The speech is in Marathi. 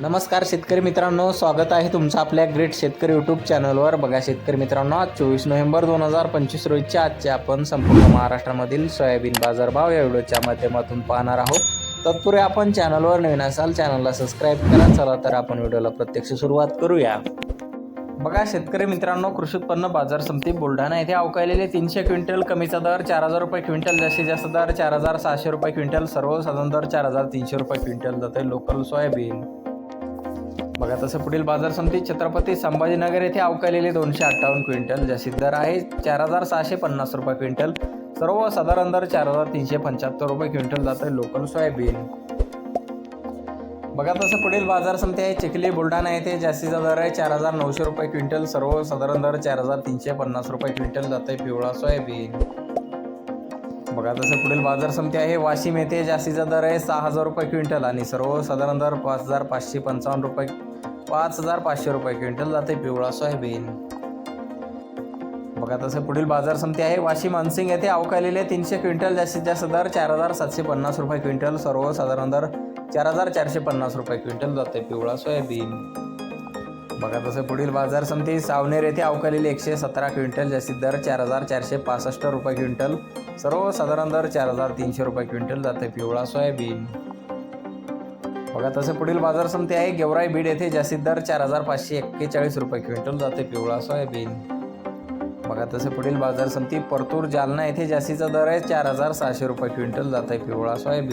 नमस्कार शेतकरी मित्रांनो स्वागत आहे तुमचं आपल्या ग्रेट शेतकरी यूट्यूब चॅनलवर. बघा शेतकरी मित्रांनो आज चोवीस नोव्हेंबर दोन हजार पंचवीस रोजच्या आजचे आपण संपूर्ण महाराष्ट्रामधील सोयाबीन बाजारभाव या व्हिडिओच्या माध्यमातून पाहणार आहोत. तत्पूर्वी आपण चॅनलवर नवीन असाल चॅनलला सबस्क्राईब करा. चला तर आपण व्हिडिओला प्रत्यक्ष सुरुवात करूया. बघा शेतकरी मित्रांनो कृषी उत्पन्न बाजार समिती बुलढाणा येथे अवकाळलेले तीनशे क्विंटल कमीचा दर चार हजार रुपये क्विंटल जास्तीत जास्त दर चार हजार सहाशे रुपये क्विंटल सर्वसाधारण दर चार हजार तीनशे रुपये क्विंटल जाते लोकल सोयाबीन. बघा तसं पुढील बाजार समिती छत्रपती संभाजीनगर येथे अवकाळलेले दोनशे अठ्ठावन्न क्विंटल जास्तीत दर आहे चार हजार सहाशे पन्नास रुपये क्विंटल. सर्व साधारण दर चार हजार तीनशे पंच्याहत्तर रुपये क्विंटल जाते लोकल सोयाबीन. बघा तसं पुढील बाजार समिती आहे चिखली बुलढाणा येथे जास्तीचा दर आहे चार हजार नऊशे रुपये क्विंटल सर्व साधारण दर चार हजार तीनशे पन्नास रुपये क्विंटल जाते पिवळा सोयाबीन. बघा तसं पुढील बाजार समिती आहे वाशिम येथे जास्तीचा दर आहे सहा हजार रुपये क्विंटल आणि सर्व साधारण दर पाच हजार पाचशे पंचावन्न रुपये पाच हजार पाचशे रुपये. क्विंटल जाते पिवळा सोयाबीन. बघा तसं पुढील बाजार समिती आहे. वाशी मानसिंग येथे अवकालेले तीनशे क्विंटल जास्तीत जास्त दर चार हजार सातशे पन्नास रुपये. क्विंटल सर्वसाधारण दर चार हजार चारशे पन्नास रुपये. क्विंटल जाते पिवळा सोयाबीन. बघा तसं पुढील बाजार समिती सावनेर येथे अवकालेले एकशे सतरा क्विंटल जास्तीत दर चार हजार चारशे पासष्ट रुपये क्विंटल. सर्वसाधारण दर चार हजार तीनशे रुपये. क्विंटल जाते पिवळा सोयाबीन. बघा तसं पुढील बाजार समिती आहे. गेवराई बीड येथे जास्तीत दर चार हजार पाचशे एक्केचाळीस रुपये क्विंटल जाते पिवळा सोयाबीन. बघा तसं पुढील बाजार समिती परतूर जालना येथे जास्तीचा दर आहे. चार हजार सहाशे रुपये क्विंटल जात आहे पिवळा सोयाबीन.